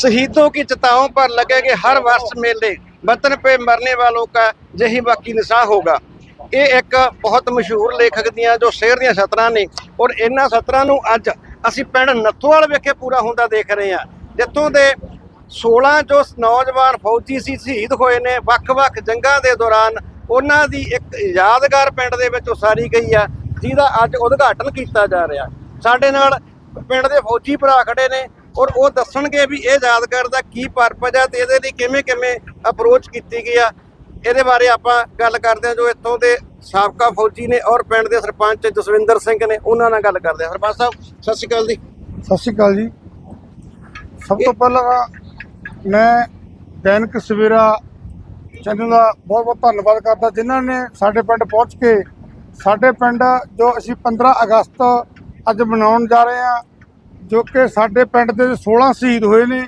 शहीदों की चिताओं पर लगेंगे हर वर्ष मेले वतन पे मरने वालों का यही बाकी निशाह होगा ਇਹ ਇੱਕ ਬਹੁਤ ਮਸ਼ਹੂਰ ਲੇਖਕ ਦੀਆਂ ਜੋ ਸ਼ੇਰ ਦੀਆਂ ਸਤਰਾਂ ਨੇ ਔਰ ਇਹਨਾਂ ਸਤਰਾਂ ਨੂੰ ਅੱਜ ਅਸੀਂ ਪਿੰਡ ਨੱਥੋਵਾਲ ਵਿਖੇ ਪੂਰਾ ਹੁੰਦਾ ਦੇਖ ਰਹੇ ਹਾਂ ਜਿੱਥੋਂ ਦੇ 16 ਜੋ ਨੌਜਵਾਨ ਫੌਜੀ ਸੀ ਸ਼ਹੀਦ ਹੋਏ ਨੇ ਵੱਖ-ਵੱਖ ਜੰਗਾਂ ਦੇ ਦੌਰਾਨ ਉਹਨਾਂ ਦੀ ਇੱਕ ਯਾਦਗਾਰ ਪਿੰਡ ਦੇ ਵਿੱਚ ਉਸਾਰੀ ਗਈ ਆ ਜਿਹਦਾ ਅੱਜ ਉਦਘਾਟਨ ਕੀਤਾ ਜਾ ਰਿਹਾ ਸਾਡੇ ਨਾਲ ਪਿੰਡ ਦੇ ਫੌਜੀ ਭਰਾ ਖੜੇ ਨੇ ਔਰ ਉਹ ਦੱਸਣਗੇ ਵੀ ਇਹ ਯਾਦਗਾਰ ਦਾ ਕੀ ਪਰਪਸ ਆ ਤੇ ਇਹਦੇ ਲਈ ਕਿਵੇਂ ਕਿਵੇਂ ਅਪਰੋਚ ਕੀਤੀ ਗਈ ਆ। ਇਹਦੇ ਬਾਰੇ ਆਪਾਂ ਗੱਲ ਕਰਦੇ ਹਾਂ ਜੋ ਇੱਥੋਂ ਦੇ ਸਾਬਕਾ ਫੌਜੀ ਨੇ ਔਰ ਪਿੰਡ ਦੇ ਸਰਪੰਚ ਜਸਵਿੰਦਰ ਸਿੰਘ ਨੇ ਉਹਨਾਂ ਨਾਲ ਗੱਲ ਕਰਦੇ ਹਾਂ। ਸਰਪੰਚ ਸਾਹਿਬ ਸਤਿ ਸ਼੍ਰੀ ਅਕਾਲ ਜੀ। ਸਤਿ ਸ਼੍ਰੀ ਅਕਾਲ ਜੀ। ਸਭ ਤੋਂ ਪਹਿਲਾਂ ਮੈਂ ਦੈਨਿਕ ਸਵੇਰਾ ਚੈਨਲ ਦਾ ਬਹੁਤ ਬਹੁਤ ਧੰਨਵਾਦ ਕਰਦਾ। ਜਿਨ੍ਹਾਂ ਨੇ ਸਾਡੇ ਪਿੰਡ ਪਹੁੰਚ ਕੇ ਸਾਡੇ ਪਿੰਡ ਜੋ ਅਸੀਂ 15 ਅਗਸਤ ਅੱਜ ਮਨਾਉਣ ਜਾ ਰਹੇ ਹਾਂ ਜੋ ਕਿ ਸਾਡੇ ਪਿੰਡ ਦੇ 16 ਸ਼ਹੀਦ ਹੋਏ ਨੇ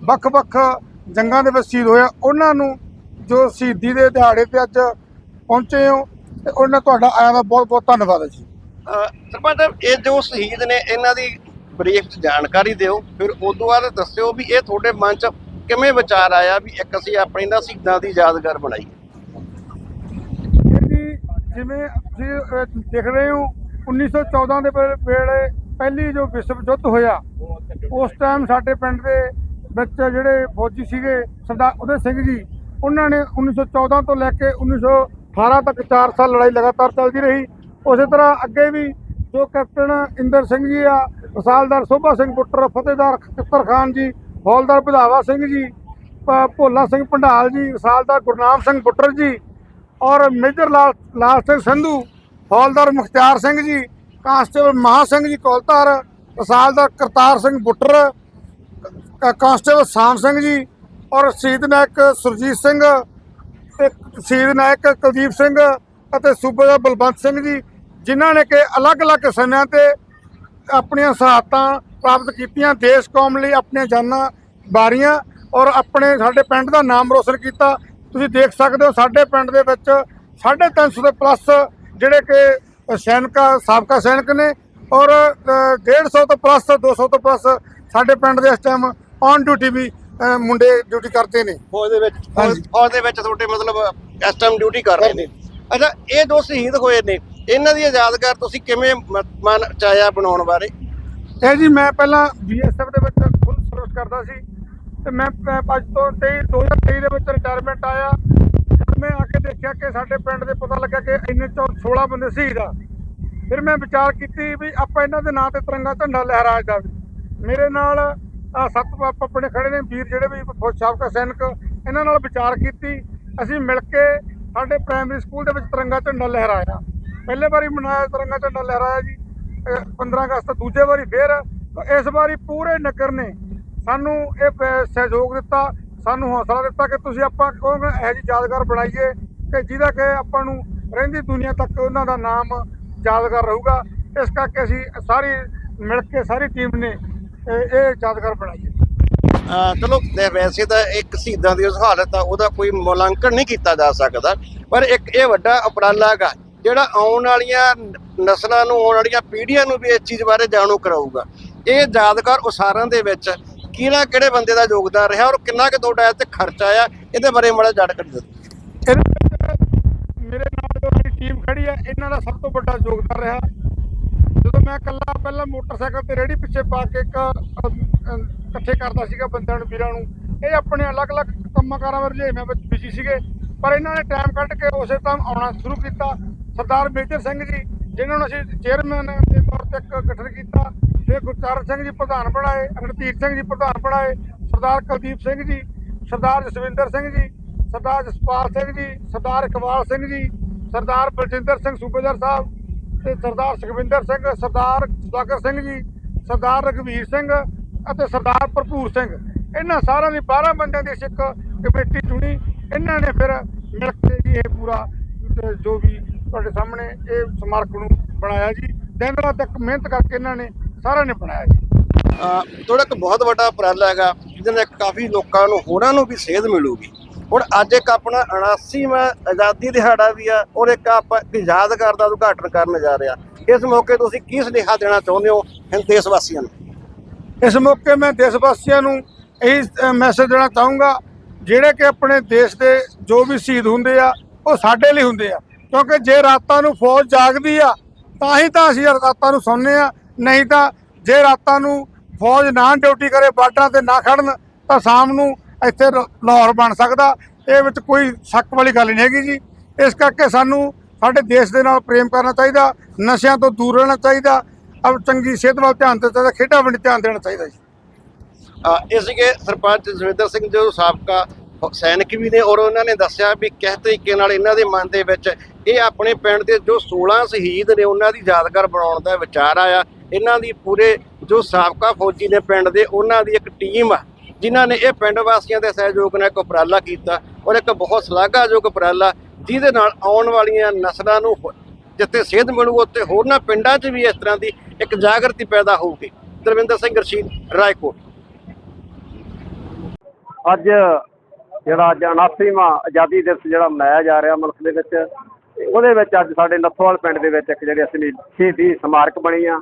ਵੱਖ-ਵੱਖ ਜੰਗਾਂ ਦੇ ਵਿੱਚ ਸ਼ਹੀਦ ਹੋਏ ਆ, ਉਹਨਾਂ ਨੂੰ ਜੋ ਸ਼ਹੀਦੀ ਦੇ ਦਿਹਾੜੇ ਤੇ ਅੱਜ ਪਹੁੰਚੇ ਹੋ ਤੇ ਉਹਨਾਂ ਤੁਹਾਡਾ ਆਇਆ ਦਾ ਬਹੁਤ ਬਹੁਤ ਧੰਨਵਾਦ ਹੈ ਜੀ। ਸਰਪੰਚ ਸਾਹਿਬ ਇਹ ਜੋ ਸ਼ਹੀਦ ਨੇ ਇਹਨਾਂ ਦੀ ਬਰੀਫ ਚ ਜਾਣਕਾਰੀ ਦਿਓ। ਫਿਰ ਉਦੋਂ ਬਾਅਦ ਦੱਸਿਓ ਵੀ ਇਹ ਤੁਹਾਡੇ ਮਨ ਚ ਕਿਵੇਂ ਵਿਚਾਰ ਆਇਆ ਵੀ ਇੱਕ ਅਸੀਂ ਆਪਣੀ ਨਾ ਸ਼ਹੀਦਾਂ ਦੀ ਯਾਦਗਾਰ ਜੀ ਜਿਵੇਂ ਤੁਸੀਂ ਅਹ, ਦੇਖ ਰਹੇ ਹੋ 1914 ਦੇ ਵੇਲੇ ਪਹਿਲੀ ਜੋ ਵਿਸ਼ਵ ਯੁੱਧ ਹੋਇਆ, ਉਸ ਟਾਈਮ ਸਾਡੇ ਪਿੰਡ ਦੇ ਵਿੱਚ ਜਿਹੜੇ ਫੌਜੀ ਸੀਗੇ, ਸਰਦਾਰ ਉਦੈ ਸਿੰਘ ਜੀ, ਉਹਨਾਂ ਨੇ 1914 ਤੋਂ ਲੈ ਕੇ 1918 ਤੱਕ 4 ਸਾਲ ਲੜਾਈ ਲਗਾਤਾਰ ਚੱਲਦੀ ਰਹੀ। ਉਸੇ ਤਰ੍ਹਾਂ ਅੱਗੇ ਵੀ ਜੋ ਕੈਪਟਨ ਇੰਦਰ ਸਿੰਘ ਜੀ ਆ ਵਸਾਲਦਾਰ ਸੋਭਾ ਸਿੰਘ ਪੁੱਤਰ, ਫਤਿਹਦਾਰ ਖਿੱਤਰ ਖਾਨ ਜੀ, ਹੌਲਦਾਰ ਵਧਾਵਾ ਸਿੰਘ ਜੀ ਭੋਲਾ ਸਿੰਘ ਭੰਡਾਲ ਜੀ ਵਸਾਲਦਾਰ ਗੁਰਨਾਮ ਸਿੰਘ ਪੁੱਤਰ ਜੀ ਔਰ ਮੇਜਰ ਲਾਲ ਲਾਲ ਸਿੰਘ ਸੰਧੂ, ਹੌਲਦਾਰ ਮੁਖਤਿਆਰ ਸਿੰਘ ਜੀ ਕਾਂਸਟੇਬਲ ਮਹਾ ਸਿੰਘ ਜੀ ਕੌਲਤਾਰ ਦਾ ਕਰਤਾਰ ਸਿੰਘ ਬੁੱਟਰ ਕਾਂਸਟੇਬਲ ਸਾਮ ਸਿੰਘ ਜੀ ਔਰ ਸ਼ਹੀਦ ਨਾਇਕ ਸੁਰਜੀਤ ਸਿੰਘ ਤੇ ਸ਼ਹੀਦ ਨਾਇਕ ਕੁਲਦੀਪ ਸਿੰਘ ਅਤੇ ਸੂਬੇਦਾਰ ਬਲਵੰਤ ਸਿੰਘ ਜੀ, ਜਿਨ੍ਹਾਂ ਨੇ ਕਿ ਅਲੱਗ-ਅਲੱਗ ਸਮਿਆਂ ਤੇ ਆਪਣੀਆਂ ਸਹਾਇਤਾਂ ਪ੍ਰਾਪਤ ਕੀਤੀਆਂ, ਦੇਸ਼ ਕੌਮ ਲਈ ਆਪਣੀਆਂ ਜਾਨਾਂ ਬਾਰੀਆਂ ਔਰ ਆਪਣੇ ਸਾਡੇ ਪਿੰਡ ਦਾ ਨਾਮ ਰੋਸ਼ਨ ਕੀਤਾ। ਤੁਸੀਂ ਦੇਖ ਸਕਦੇ ਹੋ ਸਾਡੇ ਪਿੰਡ ਦੇ ਵਿੱਚ 350 ਦੇ ਪਲੱਸ ਜਿਹੜੇ ਕਿ ਸੈਨਿਕ ਸਾਬਕਾ ਸੈਨਿਕ ਨੇ ਔਰ ਅ, 150 ਤੋਂ ਪਲੱਸ 200 ਤੋਂ ਪਲੱਸ ਸਾਡੇ ਪਿੰਡ ਦੇ ਇਸ ਟਾਈਮ ਔਨ ਡਿਊਟੀ ਵੀ ਮੁੰਡੇ ਡਿਊਟੀ ਕਰਦੇ ਨੇ। ਫੌਜ ਦੇ ਵਿੱਚ ਫੌਜ ਦੇ ਵਿੱਚ ਤੁਹਾਡੇ ਮਤਲਬ ਇਸ ਟਾਈਮ ਡਿਊਟੀ ਕਰ ਰਹੇ ਨੇ। ਅੱਛਾ ਇਹ ਜੋ ਸ਼ਹੀਦ ਹੋਏ ਨੇ ਇਹਨਾਂ ਦੀ ਯਾਦਗਾਰ ਤੁਸੀਂ ਕਿਵੇਂ ਮਨ ਚਾਇਆ ਬਣਾਉਣ ਬਾਰੇ? ਇਹ ਜੀ ਮੈਂ ਪਹਿਲਾਂ ਬੀਐਸਐਫ ਦੇ ਵਿੱਚ ਫੁੱਲ ਸਰਵਿਸ ਕਰਦਾ ਸੀ ਤੇ ਮੈਂ ਅੱਜ ਤੋਂ 23 2023 ਦੇ ਵਿੱਚ ਰਿਟਾਇਰਮੈਂਟ ਆਇਆ। ਮੈਂ ਆ ਕੇ ਦੇਖਿਆ ਕਿ ਸਾਡੇ ਪਿੰਡ ਦੇ ਪਤਾ ਲੱਗਾ ਕਿ ਇੰਨੇ ਚੋਂ 16 ਬੰਦੇ ਸ਼ਹੀਦ ਆ। ਫਿਰ ਮੈਂ ਵਿਚਾਰ ਕੀਤੀ ਵੀ ਆਪਾਂ ਇਹਨਾਂ ਦੇ ਨਾਂ ਤੇ ਤਿਰੰਗਾ ਝੰਡਾ ਲਹਿਰਾਇਆ ਜਾਵੇ। ਮੇਰੇ ਨਾਲ ਆ ਸੱਤ ਆਪਣੇ ਖੜੇ ਨੇ, ਵੀਰ ਜਿਹੜੇ ਵੀ ਫੌਜ ਸਾਬਕਾ ਸੈਨਿਕ, ਇਹਨਾਂ ਨਾਲ ਵਿਚਾਰ ਕੀਤੀ। ਅਸੀਂ ਮਿਲ ਕੇ ਸਾਡੇ ਪ੍ਰਾਇਮਰੀ ਸਕੂਲ ਦੇ ਵਿੱਚ ਤਿਰੰਗਾ ਝੰਡਾ ਲਹਿਰਾਇਆ। ਪਹਿਲੇ ਵਾਰੀ ਮਨਾਇਆ ਤਿਰੰਗਾ ਝੰਡਾ ਲਹਿਰਾਇਆ ਜੀ, ਅਹ 15 ਅਗਸਤ, ਦੂਜੇ ਵਾਰੀ ਫੇਰ ਇਸ ਵਾਰੀ ਪੂਰੇ ਨਗਰ ਨੇ ਸਾਨੂੰ ਇਹ ਸਹਿਯੋਗ ਦਿੱਤਾ। ਸਾਨੂੰ ਹੌਸਲਾ ਦਿੱਤਾ ਕਿ ਤੁਸੀਂ ਆਪਾਂ ਕਹੋਗੇ ਇਹੋ ਜਿਹੀ ਯਾਦਗਾਰ ਬਣਾਈਏ ਕਿ ਜਿਹਦਾ ਕਿ ਆਪਾਂ ਨੂੰ ਰਹਿੰਦੀ ਦੁਨੀਆ ਤੱਕ ਉਹਨਾਂ ਦਾ ਨਾਮ ਯਾਦਗਾਰ ਰਹੂਗਾ। ਇਸ ਕਰਕੇ ਅਸੀਂ ਸਾਰੀ ਮਿਲ ਕੇ ਸਾਰੀ ਟੀਮ ਨੇ ਇਹ ਯਾਦਗਾਰ ਬਣਾਈ ਹੈ ਚਲੋ ਵੈਸੇ ਤਾਂ ਇੱਕ ਸ਼ਹੀਦਾਂ ਦੀ ਹਾਲਤ ਆ, ਉਹਦਾ ਕੋਈ ਮੁਲਾਂਕਣ ਨਹੀਂ ਕੀਤਾ ਜਾ ਸਕਦਾ। ਪਰ ਇੱਕ ਇਹ ਵੱਡਾ ਉਪਰਾਲਾ ਹੈਗਾ, ਜਿਹੜਾ ਆਉਣ ਵਾਲੀਆਂ ਨਸਲਾਂ ਨੂੰ, ਆਉਣ ਵਾਲੀਆਂ ਪੀੜ੍ਹੀਆਂ ਨੂੰ ਵੀ ਇਸ ਚੀਜ਼ ਬਾਰੇ ਜਾਣੂ ਕਰਾਊਗਾ। ਇਹ ਯਾਦਗਾਰ ਉਸਾਰਨ ਦੇ ਵਿੱਚ ਕਿਹੜਾ ਕਿਹੜੇ ਬੰਦੇ ਦਾ ਯੋਗਦਾਨ ਰਿਹਾ ਔਰ ਕਿੰਨਾ ਕੁ ਤੁਹਾਡਾ ਇਹ ਖਰਚਾ ਆਇਆ, ਇਹਦੇ ਬਾਰੇ ਮਾੜਾ ਜਾਣਕਾਰੀ ਦਿਓ। ਮੇਰੇ ਨਾਲ ਜੋ ਮੇਰੀ ਟੀਮ ਖੜੀ ਹੈ ਇਹਨਾਂ ਦਾ ਸਭ ਤੋਂ ਵੱਡਾ ਯੋਗਦਾਨ ਰਿਹਾ। ਜਦੋਂ ਮੈਂ ਇਕੱਲਾ, ਪਹਿਲਾਂ ਮੋਟਰਸਾਈਕਲ ਤੇ ਰੇੜੀ ਪਿੱਛੇ ਪਾ ਕੇ ਇੱਕ ਇਕੱਠੇ ਕਰਦਾ ਸੀਗਾ ਬੰਦਿਆਂ ਨੂੰ, ਵੀਰਾਂ ਨੂੰ। ਇਹ ਆਪਣੇ ਅਲੱਗ-ਅਲੱਗ ਕੰਮਾਂ ਕਾਰਾਂ ਵਿੱਚ ਰੁਝੇਵਿਆਂ ਵਿੱਚ ਬਿਜ਼ੀ ਸੀਗੇ। ਪਰ ਇਹਨਾਂ ਨੇ ਟਾਈਮ ਕੱਢ ਕੇ ਉਸੇ ਟਾਈਮ ਆਉਣਾ ਸ਼ੁਰੂ ਕੀਤਾ। ਸਰਦਾਰ ਮੇਜਰ ਸਿੰਘ ਜੀ, ਜਿਨ੍ਹਾਂ ਨੂੰ ਅਸੀਂ ਚੇਅਰਮੈਨ ਦੇ ਤੌਰ ਤੇ ਇੱਕ ਗਠਨ ਕੀਤਾ। ਫਿਰ ਗੁਰਚਰਨ ਸਿੰਘ ਜੀ ਪ੍ਰਧਾਨ ਬਣਾਏ ਰਣਧੀਰ ਸਿੰਘ ਜੀ ਪ੍ਰਧਾਨ ਬਣਾਏ, ਸਰਦਾਰ ਕੁਲਦੀਪ ਸਿੰਘ ਜੀ, ਸਰਦਾਰ ਜਸਵਿੰਦਰ ਸਿੰਘ ਜੀ, ਸਰਦਾਰ ਜਸਪਾਲ ਸਿੰਘ ਜੀ, ਸਰਦਾਰ ਇਕਬਾਲ ਸਿੰਘ ਜੀ, ਸਰਦਾਰ ਬਲਜਿੰਦਰ ਸਿੰਘ ਸੂਬੇਦਾਰ ਸਾਹਿਬ ਤੇ ਸਰਦਾਰ ਸੁਖਵਿੰਦਰ ਸਿੰਘ, ਸਰਦਾਰ ਸੁਦਾਗਰ ਸਿੰਘ ਜੀ, ਸਰਦਾਰ ਰਘਵੀਰ ਸਿੰਘ ਅਤੇ ਸਰਦਾਰ ਭਰਪੂਰ ਸਿੰਘ। ਇਹਨਾਂ ਸਾਰਿਆਂ ਦੀ 12 ਬੰਦਿਆਂ ਦੀ ਸਿੱਖ ਕਮੇਟੀ ਚੁਣੀ। ਇਹਨਾਂ ਨੇ ਫਿਰ ਮਿਲ ਕੇ ਜੀ ਇਹ ਪੂਰਾ ਜੋ ਵੀ ਤੁਹਾਡੇ ਸਾਹਮਣੇ ਇਹ ਸਮਾਰਕ ਨੂੰ ਬਣਾਇਆ ਜੀ। ਦਿਨ ਰਾਤ ਤੱਕ ਮਿਹਨਤ ਕਰਕੇ ਇਹਨਾਂ ਨੇ ਸਾਰਿਆਂ ਨੇ ਬਣਾਇਆ ਜੀ। ਤੁਹਾਡਾ ਇੱਕ ਬਹੁਤ ਵੱਡਾ ਉਪਰਾਲਾ ਹੈਗਾ ਜਿਹਦੇ ਨਾਲ ਕਾਫੀ ਲੋਕਾਂ ਨੂੰ ਹੋਰਾਂ ਨੂੰ ਵੀ ਸੇਧ ਮਿਲੂਗੀ। ਹੁਣ ਅੱਜ ਇੱਕ ਆਪਣਾ 79ਵਾਂ ਆਜ਼ਾਦੀ ਦਿਹਾੜਾ ਵੀ ਆ ਔਰ ਇੱਕ ਆਪਾਂ ਇੱਕ ਯਾਦਗਾਰ ਦਾ ਉਦਘਾਟਨ ਕਰਨ ਜਾ ਰਿਹਾ ਇਸ ਮੌਕੇ ਤੁਸੀਂ ਕੀ ਸੁਨੇਹਾ ਦੇਣਾ ਚਾਹੁੰਦੇ ਹੋ ਹਿੰਦ ਦੇਸ਼ ਵਾਸੀਆਂ ਨੂੰ? ਇਸ ਮੌਕੇ ਮੈਂ ਦੇਸ਼ ਵਾਸੀਆਂ ਨੂੰ ਇਹ ਮੈਸੇਜ ਦੇਣਾ ਚਾਹੂੰਗਾ ਜਿਹੜੇ ਕਿ ਆਪਣੇ ਦੇਸ਼ ਦੇ ਜੋ ਵੀ ਸ਼ਹੀਦ ਹੁੰਦੇ ਆ ਉਹ ਸਾਡੇ ਲਈ ਹੁੰਦੇ ਆ। ਕਿਉਂਕਿ ਜੇ ਰਾਤਾਂ ਨੂੰ ਫੌਜ ਜਾਗਦੀ ਆ ਤਾਂ ਹੀ ਤਾਂ ਅਸੀਂ ਰਾਤਾਂ ਨੂੰ ਸੌਂਦੇ ਆ। ਨਹੀਂ ਤਾਂ ਜੇ ਰਾਤਾਂ ਨੂੰ ਫੌਜ ਨਾ ਡਿਊਟੀ ਕਰੇ ਬਾਰਡਰਾਂ ਤੇ ਨਾ ਖੜਨ ਤਾਂ ਸ਼ਾਮ ਨੂੰ ਇੱਥੇ ਲਾਹੌਰ ਬਣ ਸਕਦਾ। ਇਹ ਵਿੱਚ ਕੋਈ ਸ਼ੱਕ ਵਾਲੀ ਗੱਲ ਨਹੀਂ ਹੈਗੀ ਜੀ। ਇਸ ਕਰਕੇ ਸਾਨੂੰ ਸਾਡੇ ਦੇਸ਼ ਦੇ ਨਾਲ ਪ੍ਰੇਮ ਕਰਨਾ ਚਾਹੀਦਾ ਨਸ਼ਿਆਂ ਤੋਂ ਦੂਰ ਰਹਿਣਾ ਚਾਹੀਦਾ ਅਬ ਚੰਗੀ ਸਿਹਤ ਵੱਲ ਧਿਆਨ ਦੇਣਾ ਚਾਹੀਦਾ ਖੇਡਾਂ ਵੱਲ ਧਿਆਨ ਦੇਣਾ ਚਾਹੀਦਾ ਜੀ। ਅ, ਇਹ ਸੀਗੇ ਸਰਪੰਚ ਜਸਵਿੰਦਰ ਸਿੰਘ ਜੋ ਸਾਬਕਾ ਸੈਨਿਕ ਵੀ ਨੇ ਔਰ ਉਹਨਾਂ ਨੇ ਦੱਸਿਆ ਵੀ ਕਿਸ ਤਰੀਕੇ ਨਾਲ ਇਹਨਾਂ ਦੇ ਮਨ ਦੇ ਵਿੱਚ ਇਹ ਆਪਣੇ ਪਿੰਡ ਦੇ ਜੋ 16 ਸ਼ਹੀਦ ਨੇ ਉਹਨਾਂ ਦੀ ਯਾਦਗਾਰ ਬਣਾਉਣ ਦਾ ਵਿਚਾਰ ਆਇਆ। ਇਹਨਾਂ ਦੀ ਪੂਰੇ ਜੋ ਸਾਬਕਾ ਫੌਜੀ ਨੇ ਪਿੰਡ ਦੇ, ਉਹਨਾਂ ਦੀ ਇੱਕ ਟੀਮ ਆ, ਜਿਨ੍ਹਾਂ ਨੇ ਇਹ ਪਿੰਡ ਵਾਸੀਆਂ ਦੇ ਸਹਿਯੋਗ ਨਾਲ ਇੱਕ ਉਪਰਾਲਾ ਕੀਤਾ ਔਰ ਇੱਕ ਬਹੁਤ ਸ਼ਲਾਘਾਯੋਗ ਉਪਰਾਲਾ, ਜਿਹਦੇ ਨਾਲ ਆਉਣ ਵਾਲੀਆਂ ਨਸਲਾਂ ਨੂੰ ਜਿੱਥੇ ਸੇਧ ਮਿਲੂ, ਉੱਥੇ ਹੋਰਨਾਂ ਪਿੰਡਾਂ 'ਚ ਵੀ ਇਸ ਤਰ੍ਹਾਂ ਦੀ ਇੱਕ ਜਾਗਰਤੀ ਪੈਦਾ ਹੋਊਗੀ। ਦਰਵਿੰਦਰ ਸਿੰਘ ਰਸ਼ੀਦ, ਰਾਏਕੋਟ। ਅੱਜ ਜਿਹੜਾ ਅੱਜ 89ਵਾਂ ਆਜ਼ਾਦੀ ਦਿਵਸ ਜਿਹੜਾ ਮਨਾਇਆ ਜਾ ਰਿਹਾ ਮੁਲਕ ਦੇ ਵਿੱਚ ਉਹਦੇ ਵਿੱਚ ਅੱਜ ਸਾਡੇ ਨੱਥੋਵਾਲ ਪਿੰਡ ਦੇ ਵਿੱਚ ਇੱਕ ਜਿਹੜੀ ਅਸੀਂ ਸ਼ਹੀਦੀ ਸਮਾਰਕ ਬਣੀ ਆ।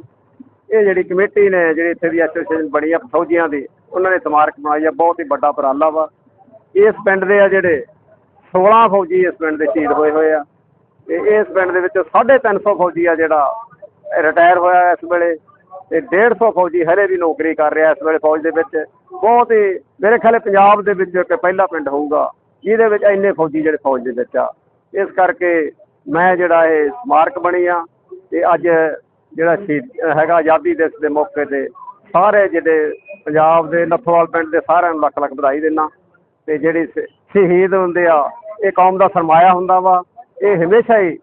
ਇਹ ਜਿਹੜੀ ਕਮੇਟੀ ਨੇ ਜਿਹੜੀ ਇੱਥੇ ਦੀ ਐਸੋਸੀਏਸ਼ਨ ਬਣੀ ਆ ਫੌਜੀਆਂ ਦੀ, ਉਹਨਾਂ ਨੇ ਸਮਾਰਕ ਬਣਾਈ ਆ, ਬਹੁਤ ਹੀ ਵੱਡਾ ਉਪਰਾਲਾ ਵਾ। ਇਸ ਪਿੰਡ ਦੇ ਆ ਜਿਹੜੇ 16 ਫੌਜੀ ਇਸ ਪਿੰਡ ਦੇ ਸ਼ਹੀਦ ਹੋਏ ਹੋਏ ਆ। ਤੇ ਇਸ ਪਿੰਡ ਦੇ ਵਿੱਚ 350 ਫੌਜੀ ਆ ਜਿਹੜਾ ਰਿਟਾਇਰ ਹੋਇਆ ਇਸ ਵੇਲੇ, ਤੇ 150 ਫੌਜੀ ਹਰੇ ਵੀ ਨੌਕਰੀ ਕਰ ਰਿਹਾ ਇਸ ਵੇਲੇ ਫੌਜ ਦੇ ਵਿੱਚ। ਬਹੁਤ ਹੀ ਮੇਰੇ ਖਿਆਲੇ ਪੰਜਾਬ ਦੇ ਵਿੱਚ ਇੱਕ ਪਹਿਲਾ ਪਿੰਡ ਹੋਊਗਾ, ਜਿਹਦੇ ਵਿੱਚ ਇੰਨੇ ਫੌਜੀ ਜਿਹੜੇ ਫੌਜ ਦੇ ਵਿੱਚ ਆ। ਇਸ ਕਰਕੇ ਮੈਂ ਜਿਹੜਾ ਇਹ ਸਮਾਰਕ ਬਣੀ ਆ, ਤੇ ਅੱਜ ਜਿਹੜਾ ਸ਼ਹੀਦ ਹੈਗਾ ਆਜ਼ਾਦੀ ਦਿਵਸ ਦੇ ਮੌਕੇ ਤੇ, ਸਾਰੇ ਜਿਹੜੇ ਪੰਜਾਬ ਦੇ, ਨੱਥੋਵਾਲ ਪਿੰਡ ਦੇ ਸਾਰਿਆਂ ਨੂੰ ਲੱਖ ਲੱਖ ਵਧਾਈ ਦਿੰਦਾ। ਤੇ ਜਿਹੜੇ ਸ਼ਹੀਦ ਹੁੰਦੇ ਆ, ਇਹ ਕੌਮ ਦਾ ਸਰਮਾਇਆ ਹੁੰਦਾ ਵਾ। ਇਹ ਹਮੇਸ਼ਾ ਹੀ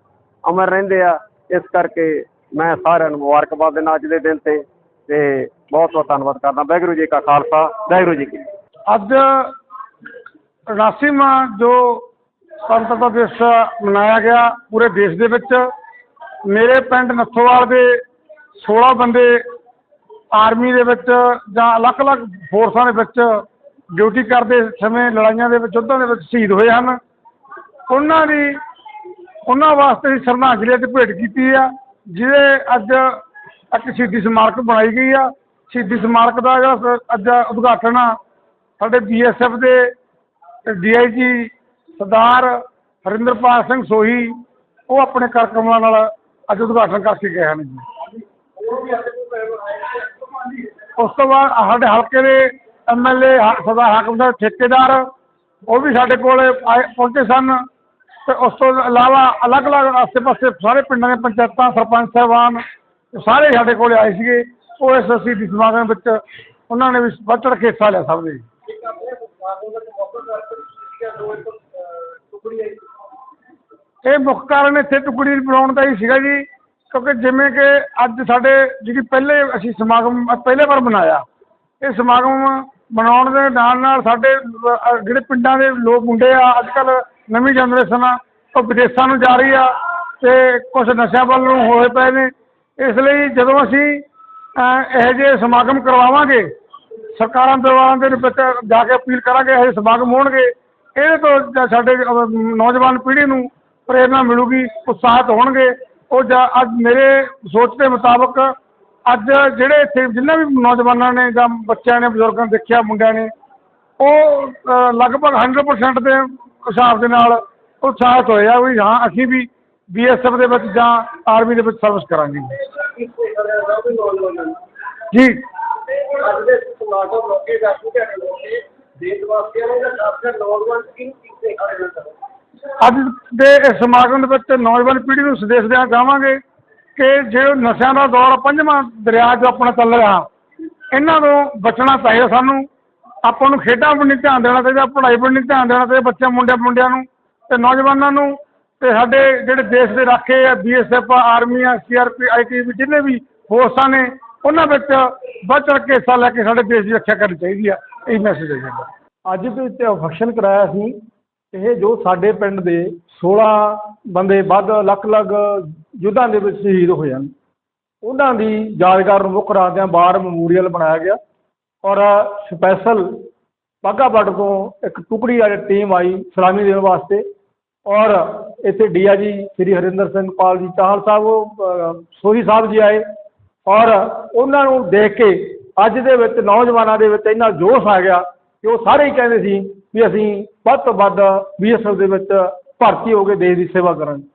ਅਮਰ ਰਹਿੰਦੇ ਆ। ਇਸ ਕਰਕੇ ਮੈਂ ਸਾਰਿਆਂ ਨੂੰ ਮੁਬਾਰਕਬਾਦ ਦਿੰਦਾ ਅੱਜ ਦੇ ਦਿਨ ਤੇ। ਤੇ ਬਹੁਤ ਬਹੁਤ ਧੰਨਵਾਦ ਕਰਦਾ। ਵਾਹਿਗੁਰੂ ਜੀ ਕਾ ਖਾਲਸਾ। ਵਾਹਿਗੁਰੂ ਜੀ ਕੀ ਅੱਜ 89ਵਾਂ ਜੋ ਸੁਤੰਤਰਤਾ ਦਿਵਸ ਮਨਾਇਆ ਗਿਆ, ਪੂਰੇ ਦੇਸ਼ ਦੇ ਵਿੱਚ ਮੇਰੇ ਪਿੰਡ ਨੱਥੋਵਾਲ ਦੇ 16 ਬੰਦੇ ਆਰਮੀ ਦੇ ਵਿੱਚ ਜਾਂ ਅਲੱਗ-ਅਲੱਗ ਫੋਰਸਾਂ ਦੇ ਵਿੱਚ ਡਿਊਟੀ ਕਰਦੇ ਸਮੇਂ ਲੜਾਈਆਂ ਦੇ ਵਿੱਚ, ਯੁੱਧਾਂ ਦੇ ਵਿੱਚ ਸ਼ਹੀਦ ਹੋਏ ਹਨ। ਉਹਨਾਂ ਦੀ, ਉਹਨਾਂ ਵਾਸਤੇ ਹੀ ਸ਼ਰਧਾਂਜਲੀ ਅੱਜ ਭੇਟ ਕੀਤੀ ਆ, ਜਿਹਦੇ ਅੱਜ ਇੱਕ ਸ਼ਹੀਦੀ ਸਮਾਰਕ ਬਣਾਈ ਗਈ ਆ। ਸ਼ਹੀਦੀ ਸਮਾਰਕ ਦਾ ਜਿਹੜਾ ਅੱਜ ਉਦਘਾਟਨ ਆ, ਸਾਡੇ ਬੀਐਸਐਫ ਦੇ ਡੀਆਈਜੀ ਸਰਦਾਰ ਹਰਿੰਦਰਪਾਲ ਸਿੰਘ ਸੋਹੀ, ਉਹ ਆਪਣੇ ਕਾਰਕੁਨਾਂ ਨਾਲ ਅੱਜ ਉਦਘਾਟਨ ਕਰਕੇ ਗਏ ਹਨ ਜੀ। ਉਸ ਤੋਂ ਬਾਅਦ ਸਾਡੇ ਹਲਕੇ ਦੇ ਐਮਐਲਏ ਸਰਦਾਰ ਹਾਕਮ ਸਾਹਿਬ ਠੇਕੇਦਾਰ, ਉਹ ਵੀ ਸਾਡੇ ਕੋਲ ਆਏ, ਪਹੁੰਚੇ ਸਨ। ਤੇ ਉਸ ਤੋਂ ਇਲਾਵਾ ਅਲੱਗ-ਅਲੱਗ ਆਸੇ-ਪਾਸੇ ਸਾਰੇ ਪਿੰਡਾਂ ਦੇ ਪੰਚਾਇਤਾਂ, ਸਰਪੰਚ ਸਾਹਿਬਾਨ ਸਾਰੇ ਸਾਡੇ ਕੋਲ ਆਏ ਸੀਗੇ। ਉਹ ਇਸ ਅਸੀਂ ਦੀ ਸਮਾਗਮ ਵਿੱਚ ਉਹਨਾਂ ਨੇ ਵੀ ਵੱਧ ਚੜ੍ਹ ਕੇ ਹਿੱਸਾ ਲਿਆ ਸਭ ਨੇ ਇਹ ਮੁੱਖ ਕਾਰਨ ਇੱਥੇ ਟੁਕੜੀ ਬਣਾਉਣ ਦਾ ਹੀ ਸੀਗਾ ਜੀ, ਕਿਉਂਕਿ ਜਿਵੇਂ ਕਿ ਅੱਜ ਸਾਡੇ ਜਿਹੜੀ ਪਹਿਲੇ ਅਸੀਂ ਸਮਾਗਮ ਪਹਿਲੇ ਵਾਰ ਮਨਾਇਆ, ਇਹ ਸਮਾਗਮ ਮਨਾਉਣ ਦੇ ਨਾਲ ਨਾਲ ਸਾਡੇ ਜਿਹੜੇ ਪਿੰਡਾਂ ਦੇ ਲੋਕ ਮੁੰਡੇ ਆ ਅੱਜ ਕੱਲ੍ਹ ਨਵੀਂ ਜਨਰੇਸ਼ਨ ਆ, ਉਹ ਵਿਦੇਸ਼ਾਂ ਨੂੰ ਜਾ ਰਹੀ ਆ ਅਤੇ ਕੁਛ ਨਸ਼ਿਆਂ ਵੱਲ ਨੂੰ ਹੋਏ ਪਏ ਨੇ। ਇਸ ਲਈ ਜਦੋਂ ਅਸੀਂ ਇਹੋ ਜਿਹੇ ਸਮਾਗਮ ਕਰਵਾਵਾਂਗੇ, ਸਰਕਾਰਾਂ ਦਰਬਾਰਾਂ ਦੇ ਵਿੱਚ ਜਾ ਕੇ ਅਪੀਲ ਕਰਾਂਗੇ, ਇਹ ਜਿਹੇ ਸਮਾਗਮ ਹੋਣਗੇ, ਇਹਦੇ ਤੋਂ ਸਾਡੇ ਨੌਜਵਾਨ ਪੀੜ੍ਹੀ ਨੂੰ ਪ੍ਰੇਰਨਾ ਮਿਲੂਗੀ, ਉਤਸ਼ਾਹਿਤ ਹੋਣਗੇ। ਉਹ ਜਾਂ ਅੱਜ ਮੇਰੇ ਸੋਚ ਦੇ ਮੁਤਾਬਕ ਅੱਜ ਜਿਹੜੇ ਇੱਥੇ ਜਿੰਨਾ ਵੀ ਨੌਜਵਾਨਾਂ ਨੇ ਜਾਂ ਬੱਚਿਆਂ ਨੇ, ਬਜ਼ੁਰਗਾਂ ਨੇ ਦੇਖਿਆ, ਮੁੰਡਿਆਂ ਨੇ, ਉਹ ਲਗਭਗ 100% ਦੇ ਹਿਸਾਬ ਦੇ ਨਾਲ ਉਤਸ਼ਾਹਿਤ ਹੋਏ ਆ ਵੀ ਹਾਂ, ਅਸੀਂ ਵੀ ਬੀਐਸਐਫ ਦੇ ਵਿੱਚ ਜਾਂ ਆਰਮੀ ਦੇ ਵਿੱਚ ਸਰਵਿਸ ਕਰਾਂਗੇ। ਜੀ। ਸਮਾਗਮ ਮੌਕੇ ਦਾ ਦੇਸ਼ ਵਾਸੀਆਂ ਨੂੰ ਜਾਂ ਖਾਸ ਕਰ ਨੌਜਵਾਨ ਕਿਹਨੂੰ ਕੀਤੇ ਖੜੇ ਅੱਜ ਦੇ ਇਸ ਸਮਾਗਮ ਦੇ ਵਿੱਚ ਨੌਜਵਾਨ ਪੀੜ੍ਹੀ ਨੂੰ ਸੰਦੇਸ਼ ਦੇਣਾ ਚਾਹਵਾਂਗੇ ਕਿ ਜੇ ਨਸ਼ਿਆਂ ਦਾ ਦੌਰ ਪੰਜਵਾਂ ਦਰਿਆ ਜੋ ਆਪਣਾ ਚੱਲ ਰਿਹਾ, ਇਹਨਾਂ ਤੋਂ ਬਚਣਾ ਚਾਹੀਦਾ ਸਾਨੂੰ। ਆਪਾਂ ਨੂੰ ਖੇਡਾਂ ਵੱਲ ਨਹੀਂ ਧਿਆਨ ਦੇਣਾ ਚਾਹੀਦਾ, ਪੜ੍ਹਾਈ ਵੱਲ ਨਹੀਂ ਧਿਆਨ ਦੇਣਾ ਚਾਹੀਦਾ, ਬੱਚਿਆਂ, ਮੁੰਡਿਆਂ ਮੁੰਡਿਆਂ ਨੂੰ ਤੇ ਨੌਜਵਾਨਾਂ ਨੂੰ ਤੇ ਸਾਡੇ ਜਿਹੜੇ ਦੇਸ਼ ਦੇ ਰਾਖੇ ਆ ਬੀ ਐਸ ਐਫ ਆਰਮੀ ਆ ਸੀ ਆਰ ਪੀ ਸੀਆਰਪੀ ਆਈਟੀਬੀ ਜਿੰਨੇ ਵੀ ਫੋਰਸਾਂ ਨੇ, ਉਹਨਾਂ ਵਿੱਚ ਵੱਧ ਚੜ੍ਹ ਕੇ ਹਿੱਸਾ ਲੈ ਕੇ ਸਾਡੇ ਦੇਸ਼ ਦੀ ਰੱਖਿਆ ਕਰਨੀ ਚਾਹੀਦੀ ਆ। ਇਹ ਮੈਸੇਜ ਹੈ ਜੀ ਅੱਜ ਵੀ ਤੇ ਫੰਕਸ਼ਨ ਕਰਾਇਆ ਸੀ। ਇਹ ਜੋ ਸਾਡੇ ਪਿੰਡ ਦੇ 16 ਬੰਦੇ ਵੱਧ ਅਲੱਗ-ਅਲੱਗ ਯੁੱਧਾਂ ਦੇ ਵਿੱਚ ਸ਼ਹੀਦ ਹੋਏ ਹਨ। ਉਹਨਾਂ ਦੀ ਯਾਦਗਾਰ ਨੂੰ ਮੁੱਖ ਰੱਖਦਿਆਂ ਵਾਰ ਮੈਮੋਰੀਅਲ ਬਣਾਇਆ ਗਿਆ ਔਰ ਸਪੈਸ਼ਲ ਬਾਘਾ ਬਾਰਡਰ ਤੋਂ ਇੱਕ ਟੁਕੜੀ ਵਾਲੀ ਟੀਮ ਆਈ ਸਲਾਮੀ ਦੇਣ ਵਾਸਤੇ ਔਰ ਇੱਥੇ ਡੀਆਈਜੀ ਸ੍ਰੀ ਹਰਿੰਦਰ ਸਿੰਘ ਪਾਲ ਜੀ ਚਾਹਲ ਸਾਹਿਬ ਉਹ, ਸੋਹੀ ਸਾਹਿਬ ਜੀ ਆਏ ਔਰ ਉਹਨਾਂ ਨੂੰ ਦੇਖ ਕੇ ਅੱਜ ਦੇ ਵਿੱਚ ਨੌਜਵਾਨਾਂ ਦੇ ਵਿੱਚ ਇੰਨਾ ਜੋਸ਼ ਆ ਗਿਆ ਕਿ ਉਹ ਸਾਰੇ ਹੀ ਕਹਿੰਦੇ ਸੀ ਵੀ ਅਸੀਂ ਵੱਧ ਤੋਂ ਵੱਧ ਬੀਐਸਐਫ ਦੇ ਵਿੱਚ ਭਰਤੀ ਹੋ ਕੇ ਦੇਸ਼ ਦੀ ਸੇਵਾ ਕਰਾਂਗੇ।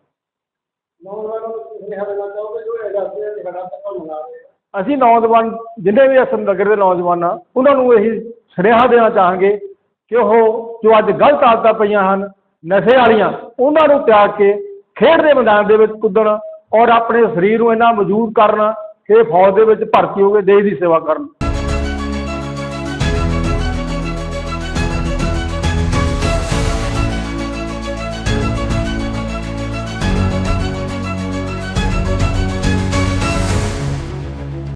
ਅਸੀਂ ਨੌਜਵਾਨ ਜਿੰਨੇ ਵੀ ਅਸਲ ਨਗਰ ਦੇ ਨੌਜਵਾਨ ਆ ਉਹਨਾਂ ਨੂੰ ਇਹੀ ਸੁਨੇਹਾ ਦੇਣਾ ਚਾਹਾਂਗੇ ਕਿ ਉਹ ਜੋ ਅੱਜ ਗਲਤ ਆਦਤਾਂ ਪਈਆਂ ਹਨ ਨਸ਼ੇ ਵਾਲੀਆਂ ਉਹਨਾਂ ਨੂੰ ਤਿਆਗ ਕੇ ਖੇਡ ਦੇ ਮੈਦਾਨ ਦੇ ਵਿੱਚ ਕੁੱਦਣ ਔਰ ਆਪਣੇ ਸਰੀਰ ਨੂੰ ਇੰਨਾ ਮਜ਼ਬੂਤ ਕਰਨ ਕਿ ਫੌਜ ਦੇ ਵਿੱਚ ਭਰਤੀ ਹੋ ਕੇ ਦੇਸ਼ ਦੀ ਸੇਵਾ ਕਰਨ।